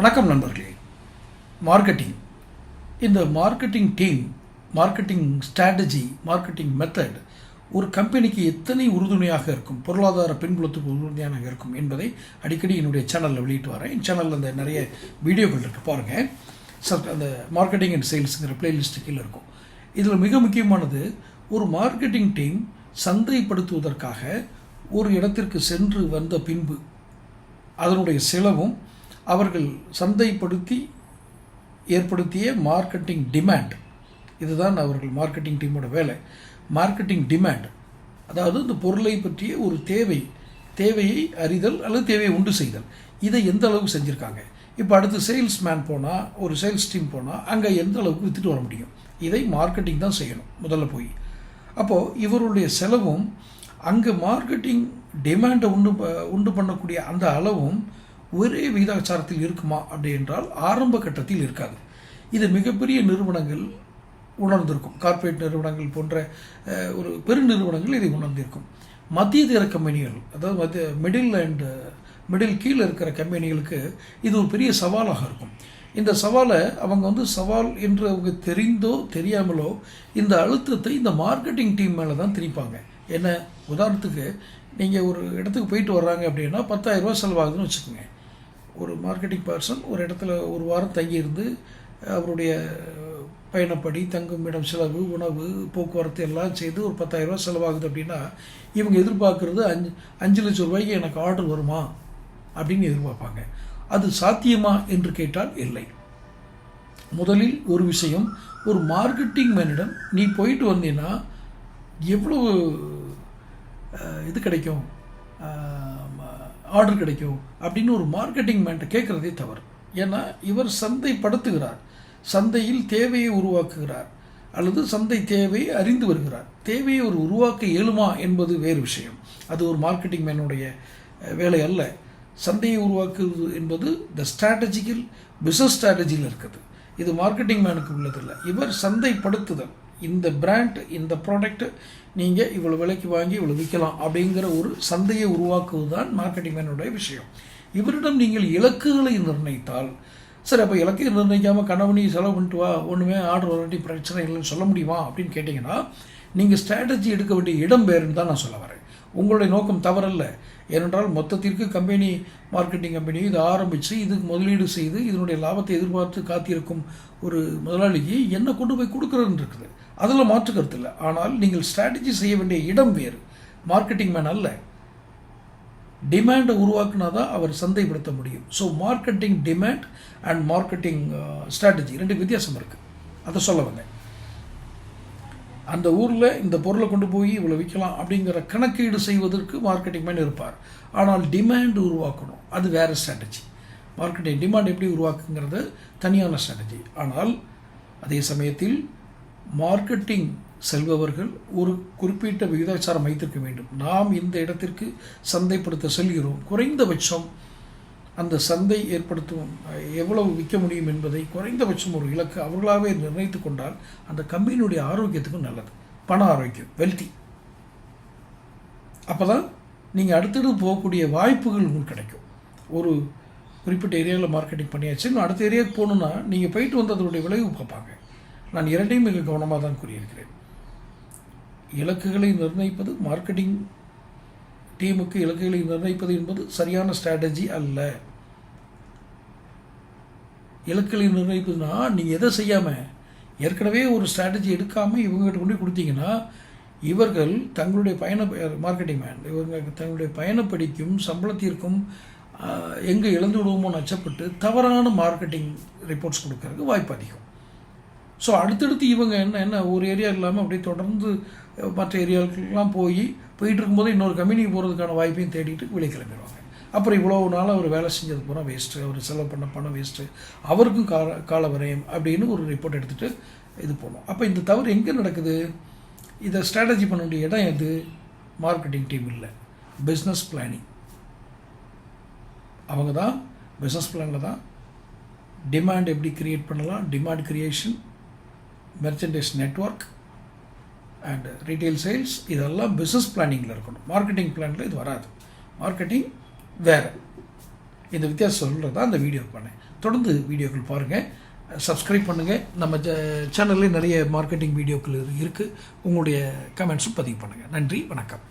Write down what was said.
வணக்கம் நண்பர்களே. மார்க்கெட்டிங் இந்த marketing team marketing strategy marketing method ஒரு கம்பெனிக்கு எத்தனை உறுதுணையாக இருக்கும் பொருளாதார பின்புலத்துக்கு உறுதுணையாக இருக்கும் என்பதை அடிக்கடி என்னுடைய சேனலில் வெளியிட்டு வரேன். என் சேனலில் அந்த நிறைய வீடியோக்கள் இருக்குது பாருங்கள் சார் அந்த மார்க்கெட்டிங் அண்ட் சேல்ஸுங்கிற பிளேலிஸ்ட்டு கீழே இருக்கும். இதில் மிக முக்கியமானது ஒரு மார்க்கெட்டிங் டீம் சந்தைப்படுத்துவதற்காக ஒரு இடத்திற்கு சென்று வந்த பின்பு அதனுடைய செலவும் அவர்கள் சந்தைப்படுத்தி ஏற்படுத்திய மார்க்கெட்டிங் டிமாண்ட் இதுதான் அவர்கள் மார்க்கெட்டிங் டீமோட வேலை. மார்க்கெட்டிங் டிமாண்ட் அதாவது இந்த பொருளை பற்றிய ஒரு தேவை தேவையை அறிதல் அல்லது தேவையை உண்டு செய்தல். இதை எந்த அளவுக்கு செஞ்சுருக்காங்க? இப்போ அடுத்து சேல்ஸ் மேன் போனால் ஒரு சேல்ஸ் டீம் போனால் அங்கே எந்த அளவுக்கு விற்றுட்டு வர முடியும்? இதை மார்க்கெட்டிங் தான் செய்யணும் முதல்ல போய். அப்போது இவருடைய செலவும் அங்கே மார்க்கெட்டிங் டிமாண்டை உண்டு ப- உண்டு பண்ணக்கூடிய அந்த அளவும் ஒரே விகிதாச்சாரத்தில் இருக்குமா? அப்படி என்றால் ஆரம்ப கட்டத்தில் இருக்காது. இது மிகப்பெரிய நிறுவனங்கள் உணர்ந்திருக்கும். கார்ப்பரேட் நிறுவனங்கள் போன்ற ஒரு பெருநிறுவனங்கள் இதை உணர்ந்திருக்கும். மத்திய தர கம்பெனிகள் அதாவது மத்திய மிடில் அண்டு மிடில் கீழே இருக்கிற கம்பெனிகளுக்கு இது ஒரு பெரிய சவாலாக இருக்கும். இந்த சவாலை அவங்க வந்து சவால் என்று அவங்க தெரிந்தோ தெரியாமலோ இந்த அழுத்தத்தை இந்த மார்க்கெட்டிங் டீம் மேலே தான் திணிப்பாங்க. என்ன? உதாரணத்துக்கு நீங்கள் ஒரு இடத்துக்கு போயிட்டு வர்றாங்க அப்படின்னா 10000 செலவாகுதுன்னு வச்சுக்கோங்க. ஒரு மார்க்கெட்டிங் பர்சன் ஒரு இடத்துல ஒரு வாரம் தங்கியிருந்து அவருடைய பயணப்படி தங்கும் இடம் செலவு உணவு போக்குவரத்து எல்லாம் செய்து ஒரு பத்தாயிரரூபா செலவாகுது அப்படின்னா இவங்க எதிர்பார்க்குறது அஞ்சு அஞ்சு லட்சம் ரூபாய்க்கு எனக்கு ஆர்டர் வருமா? அப்படின்னு எதிர்பார்ப்பாங்க. அது சாத்தியமா என்று கேட்டால் இல்லை. முதலில் ஒரு விஷயம் ஒரு மார்க்கெட்டிங் மேனிடம் நீ போயிட்டு வந்தீன்னா எவ்வளவு இது கிடைக்கும்? ஆர்டர் கிடைக்கும் அப்படின்னு ஒரு மார்க்கெட்டிங் மேன்ட்ட கேட்குறதே தவறு. ஏன்னா இவர் சந்தைப்படுத்துகிறார் சந்தையில் தேவையை உருவாக்குகிறார். அல்லது சந்தை தேவையை அறிந்து வருகிறார். தேவையை ஒரு உருவாக்க இயலுமா என்பது வேறு விஷயம். அது ஒரு மார்க்கெட்டிங் மேனுடைய வேலை அல்ல. சந்தையை உருவாக்குவது என்பது த ஸ்ட்ராட்டஜிக்கல் பிஸ்னஸ் ஸ்ட்ராட்டஜியில் இருக்குது. இது மார்க்கெட்டிங் மேனுக்கு உள்ளதில்லை. இவர் சந்தைப்படுத்துதல் இந்த பிராண்ட் இந்த ப்ராடக்ட் நீங்கள் இவ்வளோ விலைக்கு வாங்கி இவ்வளோ விற்கலாம் அப்படிங்கிற ஒரு சந்தையை உருவாக்குவது தான் மார்க்கெட்டிங் மேனுடைய விஷயம். இவரிடம் நீங்கள் இலக்குகளை நிர்ணயித்தால் சரி அப்போ இலக்கை நிர்ணயிக்காமல் கணவனி செலவு பண்ணிட்டு வா ஒன்றுமே ஆர்டர் வரட்டி பிரச்சனை இல்லைன்னு சொல்ல முடியுமா அப்படின்னு கேட்டிங்கன்னா நீங்கள் ஸ்ட்ராட்டஜி எடுக்க வேண்டிய இடம் பேருன்னு தான் நான் சொல்ல வரேன். உங்களுடைய நோக்கம் தவறல்ல. ஏனென்றால் மொத்தத்திற்கு கம்பெனி மார்க்கெட்டிங் கம்பெனி இது ஆரம்பித்து இதுக்கு முதலீடு செய்து இதனுடைய லாபத்தை எதிர்பார்த்து காத்திருக்கும் ஒரு முதலாளிக்கு என்ன கொண்டு போய் கொடுக்குறதுன்னு இருக்குது. அதில் மாற்று கருத்து இல்லை. ஆனால் நீங்கள் ஸ்ட்ராட்டஜி செய்ய வேண்டிய இடம் வேறு. மார்க்கெட்டிங் மேன் அல்ல. டிமாண்டை உருவாக்குனா தான் அவர் சந்தைப்படுத்த முடியும். So marketing demand and marketing strategy ரெண்டு வித்தியாசம் இருக்குது அதை சொல்ல வந்தேன். அந்த ஊரில் இந்த பொருளை கொண்டு போய் இவ்வளோ விற்கலாம் அப்படிங்கிற கணக்கீடு செய்வதற்கு மார்க்கெட்டிங் மேன் இருப்பார். ஆனால் டிமாண்ட் உருவாக்கணும். அது வேறு ஸ்ட்ராட்டஜி மார்க்கெட்டிங் டிமாண்ட் எப்படி உருவாக்குங்கிறது தனியான ஸ்ட்ராட்டஜி ஆனால் அதே சமயத்தில் மார்க்கெட்டிங் செல்பவர்கள் ஒரு குறிப்பிட்ட விகிதாச்சாரம் வைத்திருக்க வேண்டும். நாம் இந்த இடத்திற்கு சந்தைப்படுத்த செல்கிறோம். குறைந்தபட்சம் அந்த சந்தை ஏற்படுத்தும் எவ்வளவு விற்க முடியும் என்பதை குறைந்தபட்சம் ஒரு இலக்கு அவர்களாகவே நிர்ணயித்து கொண்டால் அந்த கம்பெனியுடைய ஆரோக்கியத்துக்கும் நல்லது. பண ஆரோக்கியம் வெல்தி அப்போ தான் நீங்கள் அடுத்தடுத்து போகக்கூடிய வாய்ப்புகள் உங்களுக்கு கிடைக்கும். ஒரு குறிப்பிட்ட ஏரியாவில் மார்க்கெட்டிங் பண்ணியாச்சு இன்னும் அடுத்த ஏரியாவுக்கு போகணுன்னா நீங்கள் போயிட்டு வந்து அதனுடைய விளைவு பார்ப்பாங்க. நான் இரண்டையும் மிக கவனமாக தான் கூறியிருக்கிறேன். இலக்குகளை நிர்ணயிப்பது மார்க்கெட்டிங் டீமுக்கு இலக்குகளை நிர்ணயிப்பது என்பது சரியான ஸ்ட்ராட்டஜி அல்ல. இலக்குகளை நிர்ணயிப்பதுன்னா நீங்கள் எதை செய்யாமல் ஏற்கனவே ஒரு ஸ்ட்ராட்டஜி எடுக்காமல் இவங்ககிட்ட கொண்டு கொடுத்தீங்கன்னா இவர்கள் தங்களுடைய பயண மார்க்கெட்டிங் மேன் இவங்க தங்களுடைய பயணப்படிக்கும் சம்பளத்திற்கும் எங்கே இழந்து விடுவோமோ அச்சப்பட்டு தவறான மார்க்கெட்டிங் ரிப்போர்ட்ஸ் கொடுக்கறதுக்கு வாய்ப்பு அதிகம். ஸோ அடுத்தடுத்து இவங்க என்ன என்ன ஒரு ஏரியா இல்லாமல் அப்படியே தொடர்ந்து மற்ற ஏரியாவுக்கெல்லாம் போய் போயிட்டு இருக்கும்போது இன்னொரு கம்பெனிக்கு போகிறதுக்கான வாய்ப்பையும் தேடிட்டு வெளியே கிளம்பிடுவாங்க அப்புறம் இவ்வளோ நாள் அவர் வேலை செஞ்சது பூரா வேஸ்ட்டு அவர் செலவு பண்ண பணம் வேஸ்ட்டு அவருக்கும் கால கால விரயம் அப்படின்னு ஒரு ரிப்போர்ட் எடுத்துகிட்டு இது போனோம். அப்போ இந்த தவறு எங்கே நடக்குது? இதை ஸ்ட்ராட்டஜி பண்ண வேண்டிய இடம் எது? மார்க்கெட்டிங் டீம் இல்லை. பிஸ்னஸ் பிளானிங் அவங்க தான் பிஸ்னஸ் பிளானில் தான் டிமாண்ட் எப்படி க்ரியேட் பண்ணலாம்? Demand creation merchandise network and retail sales இதெல்லாம் பிஸ்னஸ் பிளானிங்கில் இருக்கணும். மார்க்கெட்டிங் பிளானில் இது வராது. மார்க்கெட்டிங் வேறு. இந்த வித்தியாசம் சொல்கிறது தான் வீடியோ பண்ணேன். தொடர்ந்து வீடியோக்கள் பாருங்கள் சப்ஸ்கிரைப் பண்ணுங்கள் நம்ம சேனல்லே நிறைய மார்க்கெட்டிங் வீடியோக்கள் இருக்குது உங்களுடைய கமெண்ட்ஸும் பதிவு பண்ணுங்கள் நன்றி. வணக்கம்.